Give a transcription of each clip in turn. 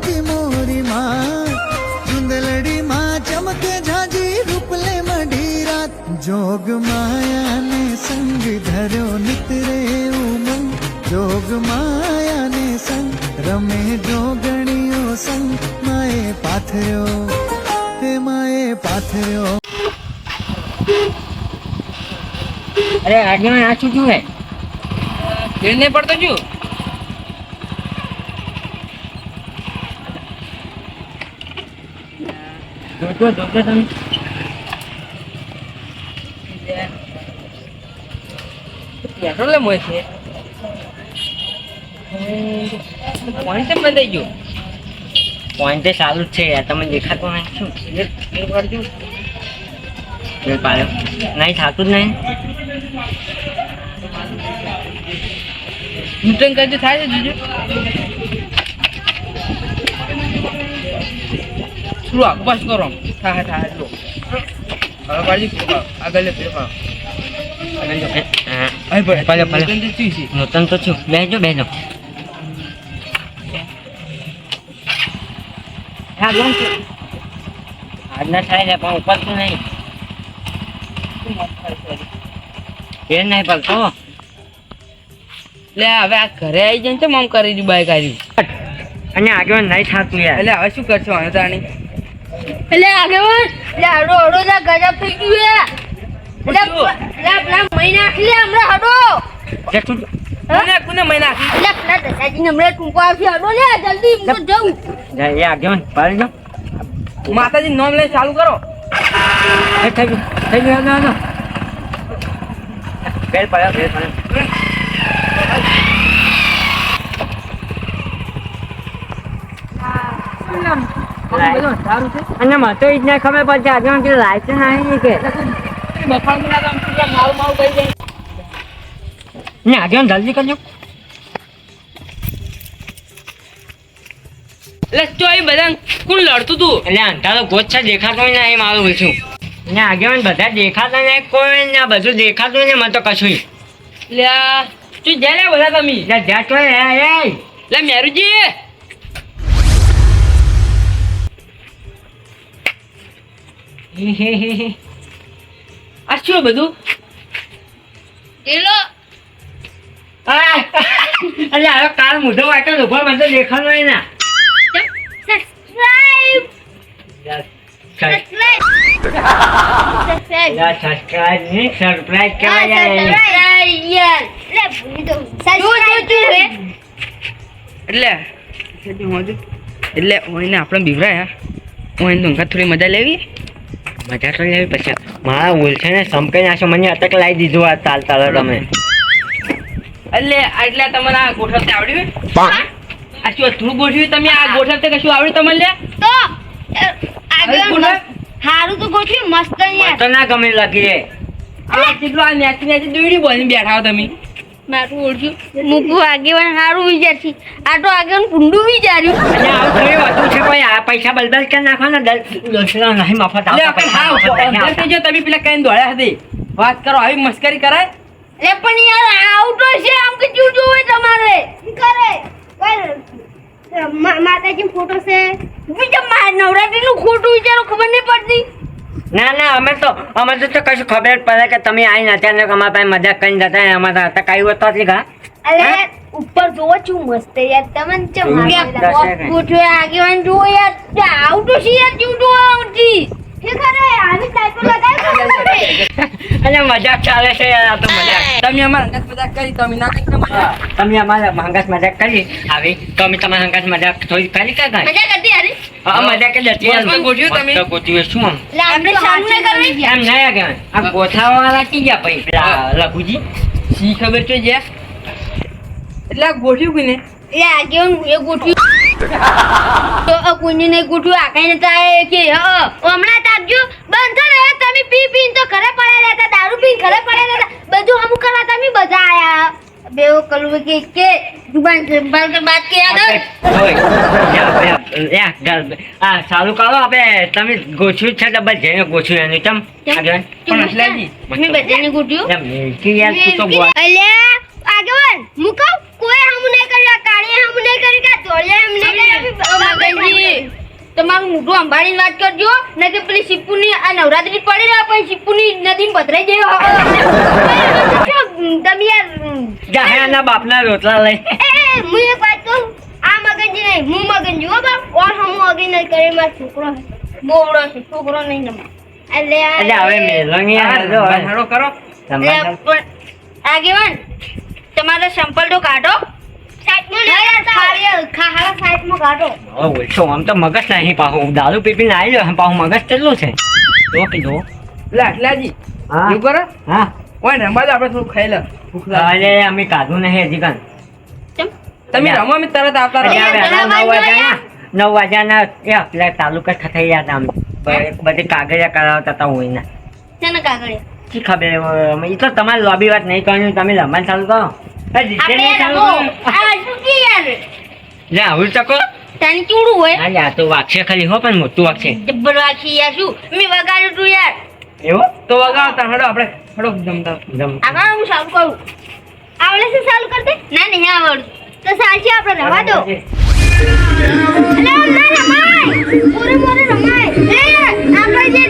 ઘૂમતી મોરી માં ચુંદલડી માં ચમકે ઝાઝી રૂપલે મઢીરા જોગ માયાને સંગ ધર્યો નિતરે ઉમંગ જોગ માયા ને સંગ રમે જોગણીઓ સંગ માએ પાથર્યો હે માએ પાથર્યો અરે આગળ આ થયું હે? ફેર પડતો છું? જોજો મોય છે. પોઈન્ટ કેમ બંધ થઈ ગયું. પોઈન્ટ તો ચાલુ જ છે તમે દેખાતો નહીં. શું એ એ કરજો તેલ પાડ્યો. નહીં થતું જ નહીં. ન્યૂટન કરજો, થાય છે, જીજુ? આ બસ કરો થાય થાય જો હવે પાડી આગળ લે લે ભલે. ન્યૂટન તો શું છે નૂતન તો છું બેસજો બેસજો હા ગમ છે આજના થાય ને પણ ઉપર તો નહીં ફેર નહીં પડતો એટલે હવે આ ઘરે આવી જાય ને મમ કરી દીધું બાય કાઢ્યું અને આગળ નહીં થતું યાર એટલે હવે શું કરશો હવે તાણી એટલે આગેવાન એટલે હડો હડો જા ગજબ થઈ ગયું એટલે એટલે પેલા મહી નાખી લે હમણાં હડો. જે તું કોને કોને મહિના નાખી? એટલે પેલા દસાજીને હમણાં ટૂંકો આવશે. હડો લે જલ્દી હું જઉં. એ આગળ પાડી લો માતાજી નોમ લઈ ચાલુ કરો. એ થઈ ગયું થઈ ગયું ના ના બેલ પડ્યો બેલ પડ્યો સારું છે અને મને તો ઈ જ ખબર પડશે આજે કે લાયસન્સ આવી કે. ના ને જલ્દી કરજો. બધા કોણ લડતું તું? એટલે અંધારો ગોચ્છા દેખાતો ય એ મારું બીજું ને આગેવાન બધા દેખાતા ને કોઈ ને બધું દેખાતું ને મને તો કશું તું જ્યાં લે બધા તમે? જ્યાં તો એ. મેરુજી. આ શું બધું? એલો! એટલે હવે કાલ મુઢો વાટો ઊભો મને તો દેખાતો ના સબસ્ક્રાઇબ સબસ્ક્રાઇબ ને સરપ્રાઈઝ હા હે એટલે એટલે હું એને એટલે આપણે બીવરાયા ઓઈને તો થોડી મજા લેવી. મજા કરી આવી પછી? મારા ઉલ છે ને સંપઈ નાખો મને અટક લાવી દીધું આ તાલ તાલ તમે. એટલે એટલે તમને આ ગોઠવતે આવડ્યું આ શું થોડું ગોઠવ્યું તમે આ ગોઠવતે કશું આવડ્યું તમને? લે તો આગળ હારું તો ગોઠવ્યું મસ્ત યાર તો ના ગમે લગી. રે આ કેટલું આ નેચી નેચી દોડી બોલીને બેઠા હો તમે. મારું ઓળખ્યું. મૂકું આગેવાન હારું વિચારથી આ તો આગળ કુંડું વિચાર્યું. અને આવું થોડી વાતું છે ભાઈ આ પૈસા બલબલ કે નાખવાના? દસના નહીં મફત આવતા આવતા. તમે પેલા કઈ દોડ્યા હતી વાત કરો આવી મસ્કરી કરાય? એટલે પણ યાર આઉટ છે આમ કે જો જોવે તમારે? કરે? માતાજી ફોટો છે. બીજા મા નવરાત્રી નું ખોટું વિચારો ખબર નહીં પડતી. ના ના અમે તો અમે તો કશું ખબર પડે કે તમે આઈ નથી. ને અમારા પાસે મજાક કરીને જતા અમારા હતા કઈ વસ્તુ તો કા. અરે ઉપર જોવો છું મસ્ત યાર. તમને ચમ આગેવાન જોવો યાર. આઉટ છે યાર. શું જોવા આવતી. કે કરે? આવી ટાઈપો લગાવી અને મજાક ચાલે છે યાર આ તો મજાક. તમે અમારા અંગત મજાક કરી તો ના કરી તમે અમારા હંગાત મજાક કરી. આવી તો અમે તમારા હંગાત મજાક થોડી કરી કે કાંઈ? હા મજાક જ હતી મસ્ત તમે? મસ્ત. શું આમ? કરવી. આ કી ગયા પછી પેલા લઘુજી શી ખબર છે જે? એટલે ગોઠ્યું કોઈને એ આગેવાન એ ગોઠવ્યું તો અ નહીં ગોઠવ્યું આકાઈ નતા એ કે હ હમણાં તાપજો બંધ થો તમે પી પીન તો ઘરે પડ્યા રહેતા દારૂ પીન ઘરે પડ્યા રહેતા બધું અમુક કરવા તમે બધા આયા. બેવો કલું કે કે જુબાન સંભાળ કે બાત કે આગળ ઓય, જા, જા, યા, ગર- આ સારું કરો આપણે તમે ગોછ્યું છે ડબલ જઈને ગોછ્યું એનું ચમ આગળ પણ અસલાજી મેં બધાને ગોઠ્યું મિલકી યાર તું તો અલ્યા આગેવાન હું કોઈ હમ નહીં કર્યું કાળી હમને કરી કે ધોળિયા હમ નહીં મગનજી તમારું મોઢું અંબાડીને વાત કરજો ને કે પેલી સિપ્પુની આ નવરાત્રી પડી રહ્યા પણ સિપ્પુની નદીમાં પધરાઈ ગયો તમે યાર જા, બાપના રોટલા લઈ. એ હું એક વાત કહું આ મગનજી નહીં હું મગનજી હો બાપ ઓર હમ અગી નહીં કરે મારો છોકરો છે. છે છોકરો નહીં નમ. એટલે એટલે હવે મેલંગી જો કરો. આગેવાન તમારો સંપલ તો કાઢો. ઓછો આમ તો મગજ નહીં પાહું. દારૂ પી પીને આવી ગયો પાહું મગજ કેટલું છે? જો કીધું અસલાજી હા? એવું કરો? હા? કોઈ રમવા આપણે થોડું ખાઈ લે. ભૂખ લાગે. અરે અમે કાઢું નહીં હજી કાન તમે રમો અમે તરત આવતા નવ વાગ્યા. નવ વાગ્યાના એ પેલા તાલુકા થઈ ગયા હતા અમે બધી કાગળિયા કરાવતા હતા હું એના. કાગળિયા? શી ખબર અમે એ તો તમારી લોબી વાત નહીં કરવાની તમે રમવાનું ચાલુ કરો એ જીતે આપણે નહીં ચાલુ રમો. કરો. આ શું કે યાર? લે આવું ચકો તાની કેવડું હોય? ના તો વાગશે ખાલી હો પણ મોટું વાગશે જબ્બર વાગી યાર શું? મેં વગાડ્યું તું યાર. એવું તો વગાડતા હડો આપણે હડો જમતા જમ. આગળ હું સારું કરું. આવડે છે સારું કરતે ના, નહીં આવડતું. તો ચાલશે આપણે રમવા દો. અલા, ના રમાય. મોરે મોરે રમાય. એ આપણે જે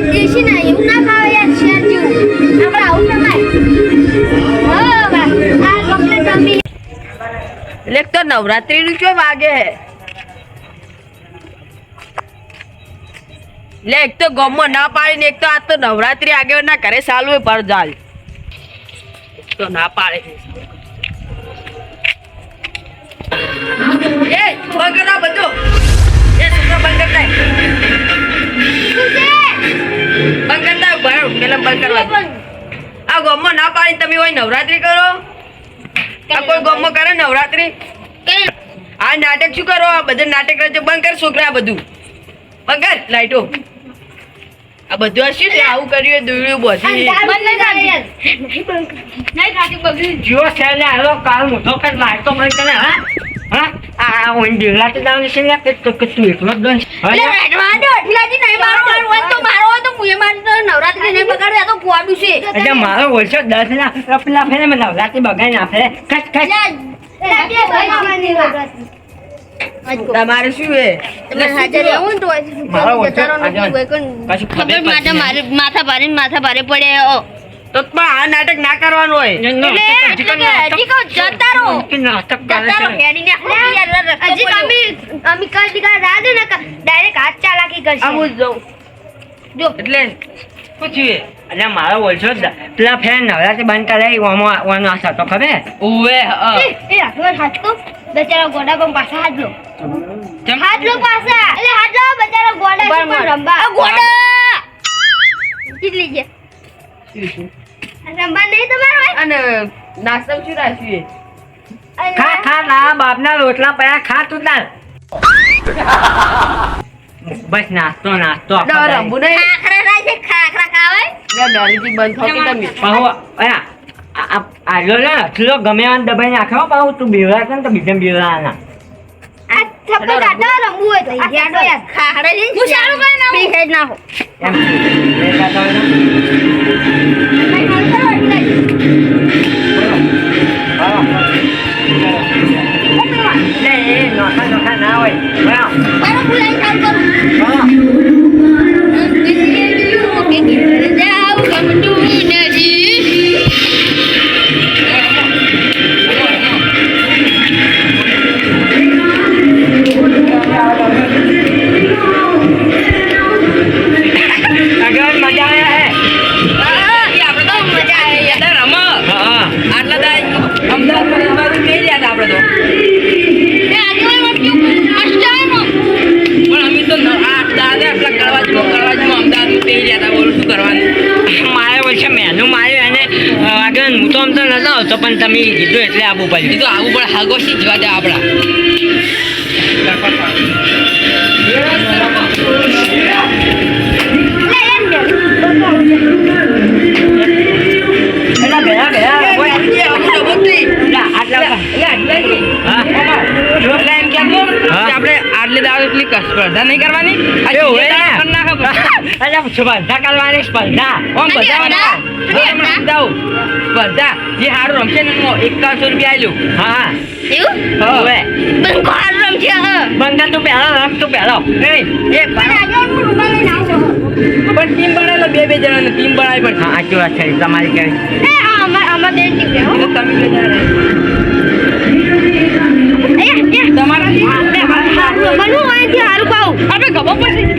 તો નવરાત્રી નું શું વાગે હે? લે, એક તો ગમમાં ના પાડીને એક તો આ તો નવરાત્રી આગળ ના ઘરે સાલું પર જાલ. તો ના પાડે. આ બધું. એ ના પાડીને તમે હોય નવરાત્રી કરો? આ કોઈ ગમમાં કરે નવરાત્રી? આ નાટક શું કરો? આ બધા નાટક રચો બંધ કર છોકરા બધું. બંધ કર લાઈટો. આ બધું આ શું છે? આવું કર્યું દોડ્યું બધી. બંધ નહીં કરે યાર. નહીં ખાતી બગડી. જો છે લે હાલો કાલ મોટો કર તો મને કરે હા? હા? આ ઓન દિલા તો દાવ છે લે કે તો કે તું એકલો જ દોન એટલે રેડવા દો, અઠલાજી નહીં મારો મારો હોય તો મારો હોય તો મુએ મારી નવરાત્રી નહીં બગાડે, આ તો ગોડું છે. એટલે મારો ઓછો દસ ના પેલા ફેરે નવરાત્રી બગાડી નાખે. કચ તમારે શું તો માથા ભારે માથા ભારે પડે તો પણ આ નાટક ના કરવાનું હોય. ડાયરેક્ટ હાથ ચાલાકી કરશે. જ એટલે મારો જ પેલા ફેર નવરાત્રી બંધ કરાવી ઓનો આ સતો ખબર? એ હાથ તો. બચારા ગોડા પણ પાછા હાથ લો. હાથ લો પાછા. એટલે હાથ લો બચારા ગોડા છે પણ રંબા ગોડા! કેટલી છે રંબા નહીં તમારો અને નાસ્તો શું રાખ્યું ખા ખા ના બાપના રોટલા પડ્યા. ખા તું તાર. બસ નાસ્તો નાસ્તો આપણે રંબુ નહીં. ખાખરા ખાય છે ખાખરા ખાવાય. બંધ થતી તમે? પાહુ અયા. આ- આ- આલો ને અસલો ગમે એવાને દબાઈ નાખ્યો પાહુ તું બીવડા છે ને તો બીજા બીવડાના આ થપ્પડ આમ તો પણ તમે કીધું એટલે એ પડ્યું. કીધું આવું પણ હાગોશી જવા દે આપણા. આપણે આટલી દાડો એટલી સ્પર્ધા નહીં કરવાની? અલ્યા સ્પર્ધા કરવાની સ્પર્ધા. બધા સમજાવું. સ્પર્ધા. જે હારું રમશે ને એમાં રૂપિયા આલ્યું હા એવું? હવે. પણ કોણ રમશે હ? તું પહેલો રમ તું પહેલો. એ એ પણ ટીમ બનાવેલો બે બે જણા ટીમ બનાવી પણ હા આટલી વાત છે. તમારી. એટલે તમે બે જણા. તમારા. આપણે ખબર પડશે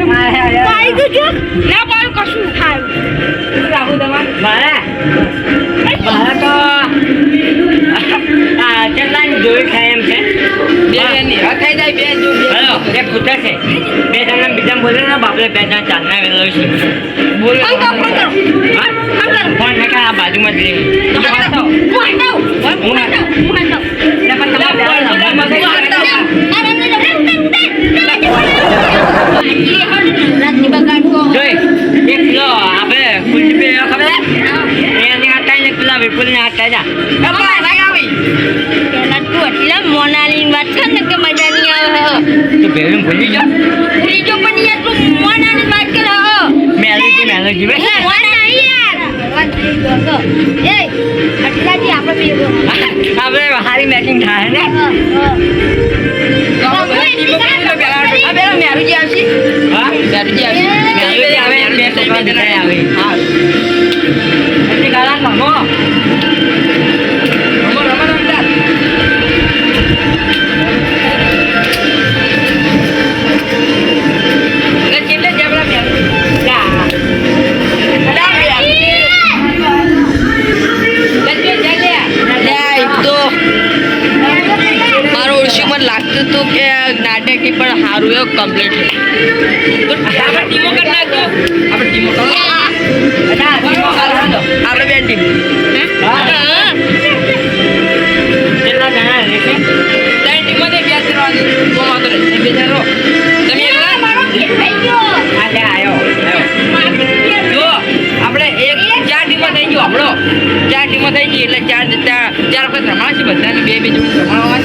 વિપુલ ને આટા જા વાત કર ને કે મજા નહીં આવે હ. તું ભેરું ભૂલી જા ભૂલી જો પણ યાર તું મોનાની વાત કર હ. મેલેજી મેલેજી બે મોના નહીં યાર. વાત થઈ ગયો તો. એ, અટલાજી આપણે ભેગો. આપણે હારી મેચિંગ થાય ને? મેરુજી આવશે? હા મેરુજી આવશે. મેલેજી આવે બે છોકરા દીકરા આવે. હા. આપણે ટીમો કરી નાખો આપણે ટીમો આપણે બે ટીમ. હા? કેટલા જણા રહેશે ત્રણ ટીમો ને બે જણાની તો વાંધો નહીં બે જણા તમે એકલા આજે જો આપણે એક ચાર ટીમો થઈ ગયો આપણો. ચાર ટીમો થઈ ગઈ એટલે ચાર ચાર ચાર વખત રમાશે બધાને બે બે જણ રમાડવા